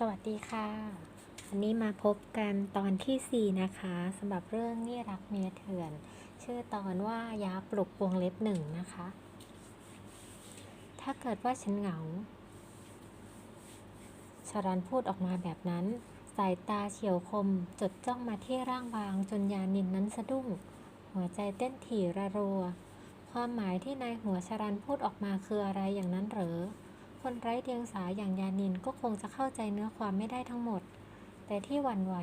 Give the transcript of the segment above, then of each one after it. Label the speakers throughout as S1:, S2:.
S1: สวัสดีค่ะวันนี้มาพบกันตอนที่ 4 นะคะสำหรับเรื่องนี่รักเมียเถื่อน ชื่อตอนว่ายาปลุกวงเล็บหนึ่งนะคะ ถ้าเกิดว่าฉันเหงาชารันพูดออกมาแบบนั้น สายตาเฉียวคมจดจ้องมาที่ร่างบางจนยานินนั้นสะดุ้ง หัวใจเต้นถี่ระรัว ความหมายที่นายหัวชารันพูดออกมาคืออะไรอย่างนั้นหรือ คนไร้เดียงสาอย่างยานินก็คงจะเข้าใจเนื้อความไม่ได้ทั้งหมด แต่ที่หวั่นไหว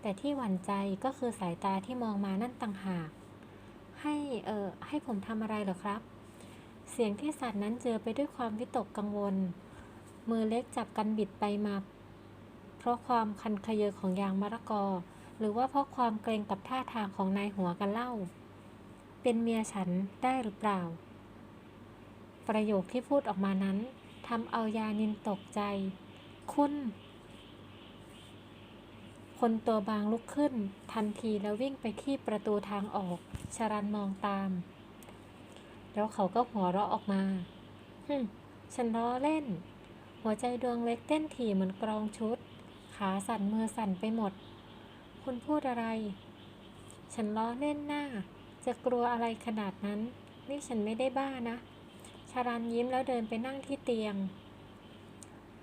S1: แต่ที่หวั่นใจก็คือสายตาที่มองมานั่นต่างหาก ให้เออให้ผมทำอะไรเหรอครับ เสียงที่สัตว์นั้นเจือไปด้วยความวิตกกังวล มือเล็กจับกันบิดไปมา เพราะความคันขยเยอของยางมะละกอ หรือว่าเพราะความเกรงกับท่าทางของนายหัวกันเล่า เป็นเมียฉันได้หรือเปล่า ประโยคที่พูดออกมานั้นทำเอายานินตกใจ คุณ คนตัวบางลุกขึ้น ทันทีแล้ววิ่งไปที่ประตูทางออกชารันมองตาม แล้วเขาก็หัวเราะออกมาฮึฉันล้อเล่น หัวใจดวงเล็กเต้นถี่เหมือนกรองชุด ขาสั่นมือสั่นไปหมด คุณพูดอะไร ฉันล้อเล่นหน้า จะกลัวอะไรขนาดนั้น นี่ฉันไม่ได้บ้านะ รันยิ้มแล้วเดินไปนั่งที่เตียง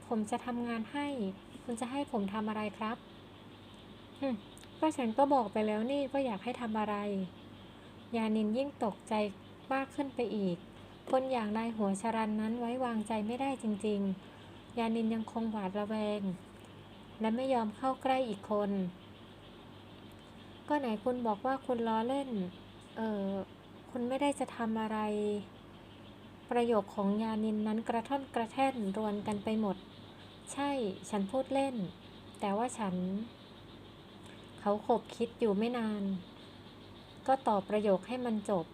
S1: ผมจะทำงานให้ คุณจะให้ผมทำอะไรครับฮึมก็ฉันก็บอกไปแล้วนี่ว่าอยากให้ทำอะไร ยานินยิ่งตกใจมากขึ้นไปอีก คนอย่างนายหัวชารันนั้นไว้วางใจไม่ได้จริง ๆ ยานินยังคงหวาดระแวง และไม่ยอมเข้าใกล้อีกคน ก็ไหนคุณบอกว่าคุณล้อเล่น เออคุณไม่ได้จะทำอะไร ประโยคของยานินนั้นกระท่อนกระแท่นรวนกันไปหมด ใช่ ฉันพูดเล่น แต่ว่าฉัน เขาขบคิดอยู่ไม่นาน ก็ตอบประโยคให้มันจบ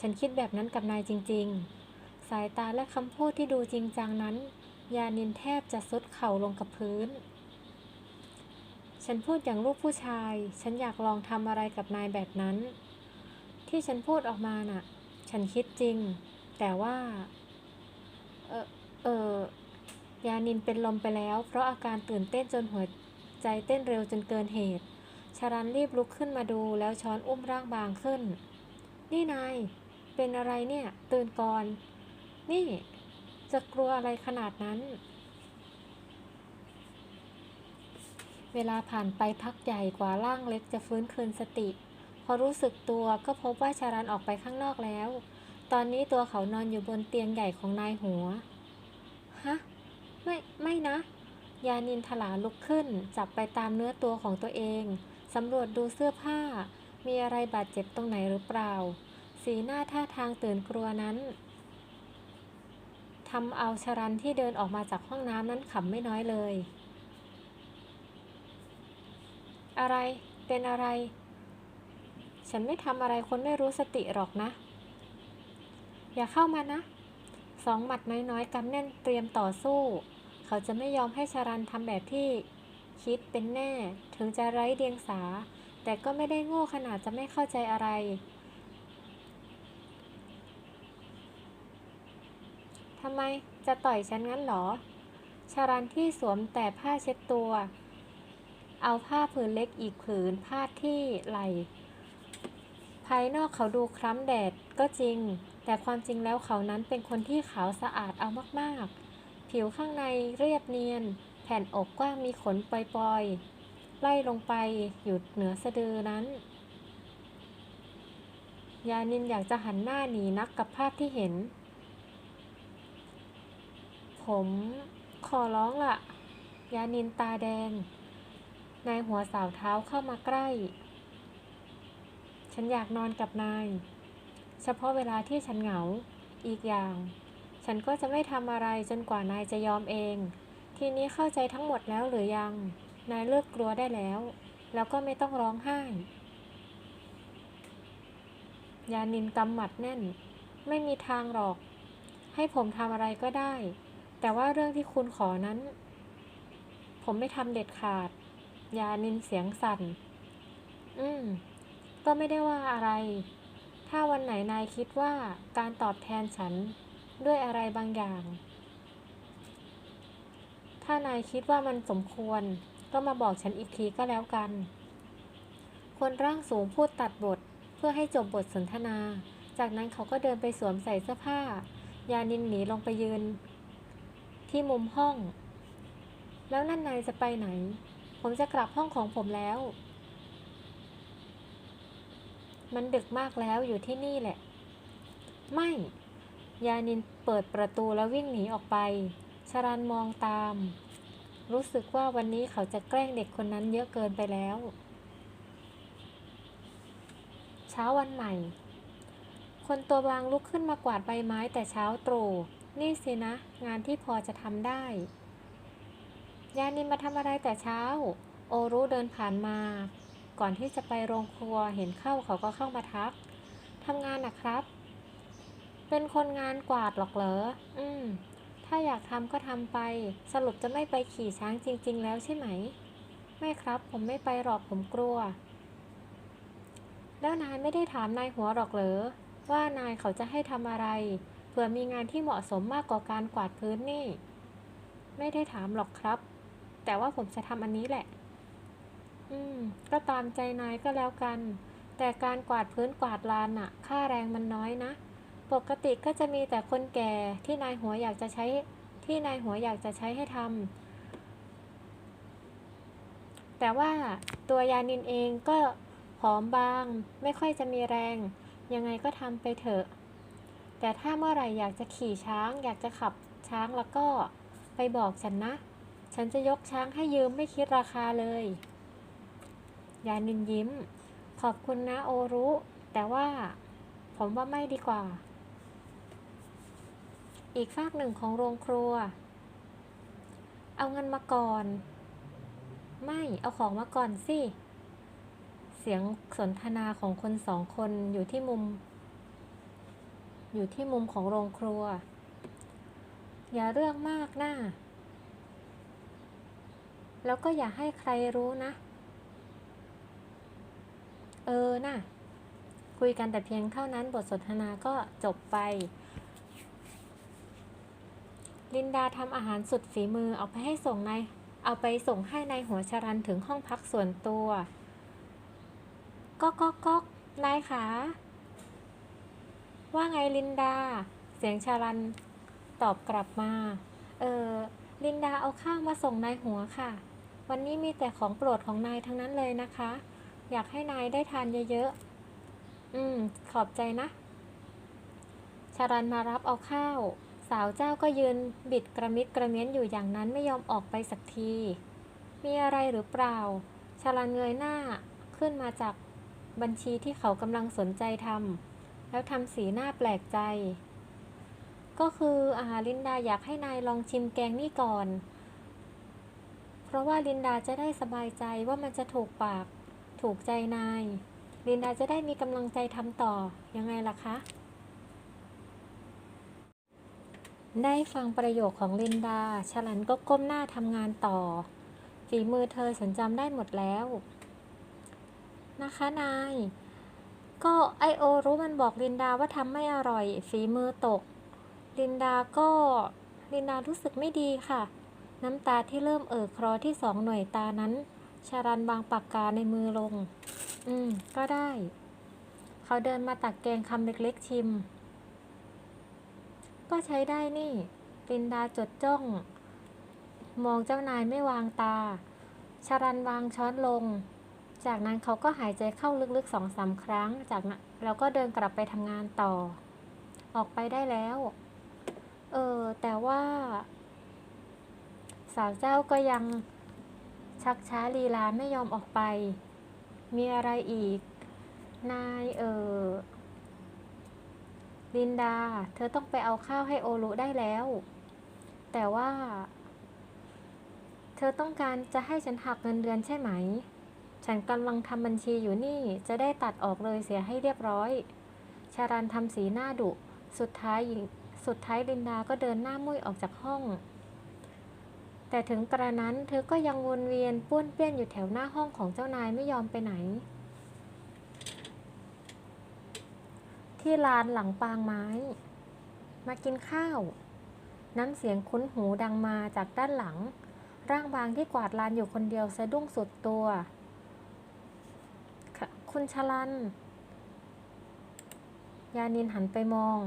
S1: ฉันคิดแบบนั้นกับนายจริง ๆ สายตาและคำพูดที่ดูจริงจังนั้น ยานินแทบจะซุดเข่าลงกับพื้น ฉันพูดอย่างลูกผู้ชาย ฉันอยากลองทำอะไรกับนายแบบนั้น ที่ฉันพูดออกมาน่ะ ฉันคิดจริง แต่ว่า เออเออยานินเป็นลมไปแล้ว เพราะอาการตื่นเต้นจนหัวใจเต้นเร็วจนเกินเหตุ ชารันรีบลุกขึ้นมาดูแล้วช้อนอุ้มร่างบางขึ้น นี่นาย เป็นอะไรเนี่ย ตื่นก่อน นี่ จะกลัวอะไรขนาดนั้น เวลาผ่านไปพักใหญ่กว่าร่างเล็กจะฟื้นคืนสติ พอรู้สึกตัวก็พบว่าชารันออกไปข้างนอกแล้ว ตอนนี้ตัวเขานอนอยู่บนเตียงใหญ่ของนายหัว ฮะ ไม่ ไม่นะ ยานินถลาลุกขึ้น จับไปตามเนื้อตัวของตัวเอง สำรวจดูเสื้อผ้า มีอะไรบาดเจ็บตรงไหนหรือเปล่า สีหน้าท่าทางตื่นกลัวนั้นทำเอาชารันที่เดินออกมาจากห้องน้ำนั้นขำไม่น้อยเลย อะไร เป็นอะไร ฉันไม่ทำอะไรคนไม่รู้สติหรอกนะ อย่าเข้ามานะ สองหมัดน้อยๆกำแน่นเตรียมต่อสู้ เขาจะไม่ยอมให้ชารันทำแบบที่คิดเป็นแน่ ถึงจะไร้เดียงสา แต่ก็ไม่ได้โง่ขนาดจะไม่เข้าใจอะไร ทำไมจะต่อยฉันงั้นหรอ ชารันที่สวมแต่ผ้าเช็ดตัว เอาผ้าผืนเล็กอีกผืนพาดที่ไหลภายนอกเขาดูคล้ำแดดก็จริง แต่ความจริงแล้วเขานั้นเป็นคนที่ขาวสะอาดเอามากๆ ผิวข้างในเรียบเนียน แผ่นอกกว้างมีขนปล่อยๆ ไล่ลงไปอยู่เหนือสะดือนั้น ยานินอยากจะหันหน้าหนีนักกับภาพที่เห็น ผมขอร้องล่ะ ยานินตาแดง นายหัวสาวเท้าเข้ามาใกล้ ฉันอยากนอนกับนาย เฉพาะเวลาที่ฉันเหงา อีกอย่าง ฉันก็จะไม่ทำอะไรจนกว่านายจะยอมเอง ทีนี้เข้าใจทั้งหมดแล้วหรือยัง นายเลิกกลัวได้แล้ว แล้วก็ไม่ต้องร้องไห้ ยานินกำหมัดแน่น ไม่มีทางหรอก ให้ผมทำอะไรก็ได้ แต่ว่าเรื่องที่คุณขอนั้น ผมไม่ทำเด็ดขาด ยานินเสียงสั่น อืม ก็ไม่ได้ว่าอะไร ถ้าวันไหนนายคิดว่าการตอบแทนฉันด้วยอะไรบางอย่าง ถ้านายคิดว่ามันสมควรก็มาบอกฉันอีกทีก็แล้วกัน คนร่างสูงพูดตัดบทเพื่อให้จบบทสนทนา จากนั้นเขาก็เดินไปสวมใส่เสื้อผ้า ยานินหนีลงไปยืน ที่มุมห้อง แล้วนั่นนายจะไปไหน ผมจะกลับห้องของผมแล้ว มันดึกมากแล้วอยู่ที่นี่แหละ ไม่ ยานินเปิดประตูแล้ววิ่งหนีออกไป ชรันมองตาม รู้สึกว่าวันนี้เขาจะแกล้งเด็กคนนั้นเยอะเกินไปแล้ว เช้าวันใหม่ คนตัวบางลุกขึ้นมากวาดใบไม้แต่เช้าตรู่ นี่สินะ งานที่พอจะทำได้ ยานินมาทำอะไรแต่เช้า โอรุเดินผ่านมา ก่อนที่จะไปโรงครัวเห็นเข้าเขาก็เข้ามาทักทำงานนะครับ เป็นคนงานกวาดหรอกเหรอ อืม ถ้าอยากทำก็ทำไป สรุปจะไม่ไปขี่ช้างจริง ๆ แล้วใช่ไหม ไม่ครับ ผมไม่ไปหรอกผมกลัว แล้วนายไม่ได้ถามนายหัวหรอกเหรอ ว่านายเขาจะให้ทำอะไร เผื่อมีงานที่เหมาะสมมากกว่าการกวาดพื้นนี่ ไม่ได้ถามหรอกครับ แต่ว่าผมจะทำอันนี้แหละ อืม ก็ตามใจนายก็แล้วกัน แต่การกวาดพื้นกวาดลานน่ะ ค่าแรงมันน้อยนะ ปกติก็จะมีแต่คนแก่ที่นายหัวอยากจะใช้ ที่นายหัวอยากจะใช้ให้ทำ แต่ว่าตัวยานินเองก็ผอมบาง ไม่ค่อยจะมีแรง ยังไงก็ทำไปเถอะ แต่ถ้าเมื่อไหร่อยากจะขี่ช้าง อยากจะขับช้างแล้วก็ไปบอกฉันนะ ฉันจะยกช้างให้ยืมไม่คิดราคาเลย ยานินยิ้ม ขอบคุณนะโอรุ แต่ว่าผมว่าไม่ดีกว่า อีกฝากหนึ่งของโรงครัว เอาเงินมาก่อน ไม่เอาของมาก่อนสิ เสียงสนทนาของคนสองคนอยู่ที่มุม อยู่ที่มุมของโรงครัว อย่าเรื่องมากนะแล้วก็อย่าให้ใครรู้นะ เออน่ะ คุยกันแต่เพียงเท่านั้นบทสนทนาก็จบไป ลินดาทำอาหารสุดฝีมือเอาไปให้ส่งในเอาไปส่งให้ในหัวชรันถึงห้องพักส่วนตัวก๊อกก๊อกก๊อกนายขาว่าไงลินดา เสียงชารันตอบกลับมา เออ ลินดาเอาข้าวมาส่งนายหัวค่ะ วันนี้มีแต่ของโปรดของนายทั้งนั้นเลยนะคะ อยากให้นายได้ทานเยอะๆ อืม ขอบใจนะ ชารันมารับเอาข้าว สาวเจ้าก็ยืนบิดกระมิดกระเมียนอยู่อย่างนั้นไม่ยอมออกไปสักที มีอะไรหรือเปล่า ชารันเงยหน้าขึ้นมาจากบัญชีที่เขากำลังสนใจทำแล้วทำสีหน้าแปลกใจ ก็คืออาลินดาอยากให้นายลองชิมแกงนี่ก่อน เพราะว่าลินดาจะได้สบายใจว่ามันจะถูกปาก ถูกใจนายลินดาจะได้มีกำลังใจทำต่อ ยังไงล่ะคะ ได้ฟังประโยคของลินดา ฉลันก็ก้มหน้าทำงานต่อ ฝีมือเธอฉันจำได้หมดแล้ว นะคะนาย ก็ไอโอรู้มันบอกลินดาว่าทำไม่อร่อย ฝีมือตก ลินดาก็ ลินดารู้สึกไม่ดีค่ะ น้ำตาที่เริ่มเอ่อคลอที่สองหน่วยตานั้น ชารันบางปากกาในมือลง อืม ก็ได้ เขาเดินมาตักแกงคำเล็กๆชิม ก็ใช้ได้นี่ลินดาจดจ้อง มองเจ้านายไม่วางตา ชารันวางช้อนลง จากนั้นเขาก็หายใจเข้าลึกๆสองสามครั้ง จากนั้นแล้วก็เดินกลับไปทำงานต่อ ออกไปได้แล้ว เออ แต่ว่า สาวเจ้าก็ยัง ชักช้าลีลาไม่ยอมออกไป มีอะไรอีก นายเออลินดา เธอต้องไปเอาข้าวให้โอรุได้แล้ว แต่ว่า เธอต้องการจะให้ฉันหักเงินเดือนใช่ไหม ฉันกำลังทำบัญชีอยู่นี่ จะได้ตัดออกเลยเสียให้เรียบร้อย ชารันทำสีหน้าดุ สุดท้ายสุดท้ายลินดาก็เดินหน้ามุ่ยออกจากห้อง แต่ถึงกระนั้นเธอก็ยังวนเวียนป้วนเปี้ยนอยู่แถวหน้าห้องของเจ้านายไม่ยอมไปไหน ที่ลานหลังปางไม้ มากินข้าว น้ำเสียงคุ้นหูดังมาจากด้านหลัง ร่างบางที่กวาดลานอยู่คนเดียวสะดุ้งสุดตัวค่ะคุณชลัน ยานินหันไปมอง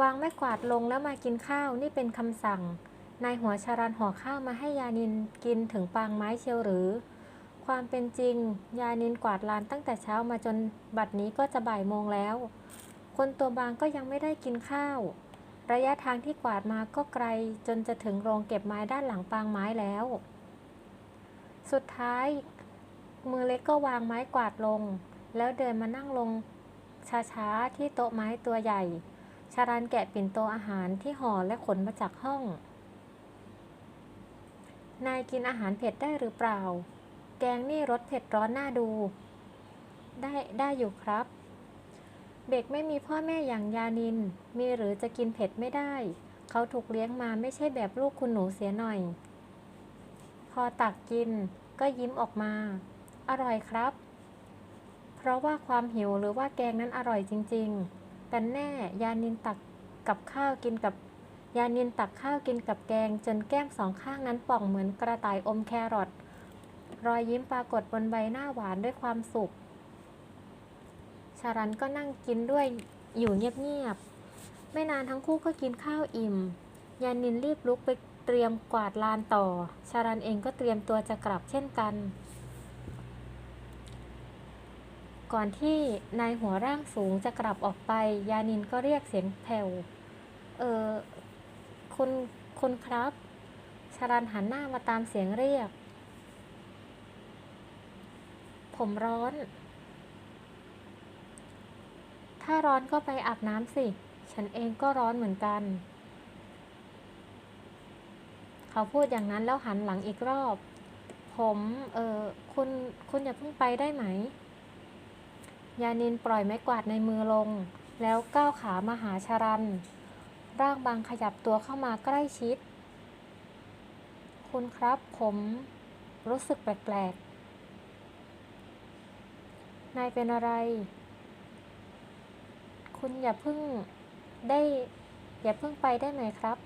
S1: วางไม้กวาดลงแล้วมากินข้าวนี่เป็นคำสั่ง นายหัวชารันห่อข้าวมาให้ยานินกินถึงปางไม้เชียวหรือ ความเป็นจริง ยานินกวาดลานตั้งแต่เช้ามาจนบัดนี้ก็จะบ่ายโมงแล้ว คนตัวบางก็ยังไม่ได้กินข้าว ระยะทางที่กวาดมาก็ไกลจนจะถึงโรงเก็บไม้ด้านหลังปางไม้แล้ว สุดท้าย มือเล็กก็วางไม้กวาดลง แล้วเดินมานั่งลงช้าๆที่โต๊ะไม้ตัวใหญ่ชารันแกะปิ่นโตอาหารที่ห่อและขนมาจากห้อง นายกินอาหารเผ็ดได้หรือเปล่า แกงนี่รสเผ็ดร้อนน่าดู ได้ได้อยู่ครับ เด็กไม่มีพ่อแม่อย่างยานิน มีหรือจะกินเผ็ดไม่ได้ เขาถูกเลี้ยงมาไม่ใช่แบบลูกคุณหนูเสียหน่อย พอตักกินก็ยิ้มออกมา อร่อยครับ เพราะว่าความหิวหรือว่าแกงนั้นอร่อยจริงๆกันแน่ยานินตักกับข้าวกินกับ ยานินตักข้าวกินกับแกง จนแก้มสองข้างนั้นป่องเหมือนกระต่ายอมแครอทรอยยิ้มปรากฏบนใบหน้าหวานด้วยความสุข ชารันก็นั่งกินด้วยอยู่เงียบๆ ไม่นานทั้งคู่ก็กินข้าวอิ่ม ยานินรีบลุกไปเตรียมกวาดลานต่อ ชารันเองก็เตรียมตัวจะกลับเช่นกัน ก่อนที่นายหัวร่างสูงจะกลับออกไป ยานินก็เรียกเสียงแผ่ว เออ คุณคุณครับ ชารันหันหน้ามาตามเสียงเรียก ผมร้อน ถ้าร้อนก็ไปอาบน้ำสิ ฉันเองก็ร้อนเหมือนกัน เขาพูดอย่างนั้นแล้วหันหลังอีกรอบ ผม เออคุณ คุณอย่าเพิ่งไปได้ไหม ยานินปล่อยไม้กวาดในมือลง แล้วก้าวขามาหาชารัน ร่างบางขยับตัวเข้ามาใกล้ชิด คุณครับผมรู้สึกแปลกๆ นายเป็นอะไร คุณอย่าเพิ่งได้ อย่าเพิ่งไปได้ไหมครับ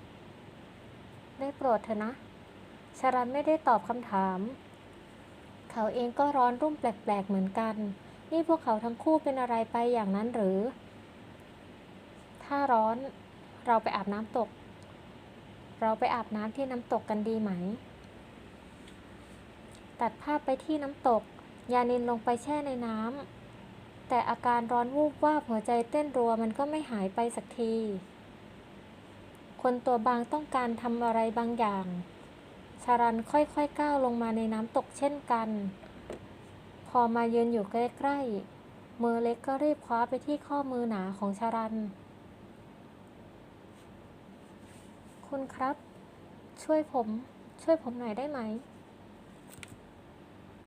S1: ได้โปรดเถอะนะชารันไม่ได้ตอบคำถาม เขาเองก็ร้อนรุ่มแปลกๆเหมือนกัน นี่พวกเขาทั้งคู่เป็นอะไรไปอย่างนั้นหรือ ถ้าร้อน เราไปอาบน้ำตก เราไปอาบน้ำที่น้ำตกกันดีไหม ตัดภาพไปที่น้ำตก ยานินลงไปแช่ในน้ำ แต่อาการร้อนวูบวาบหัวใจเต้นรัวมันก็ไม่หายไปสักที คนตัวบางต้องการทำอะไรบางอย่าง ชารันค่อยๆก้าวลงมาในน้ำตกเช่นกัน พอมายืนอยู่ใกล้ๆ มือเล็กก็รีบคว้าไปที่ข้อมือหนาของชารัน คุณครับ ช่วยผม ช่วยผมหน่อยได้ไหม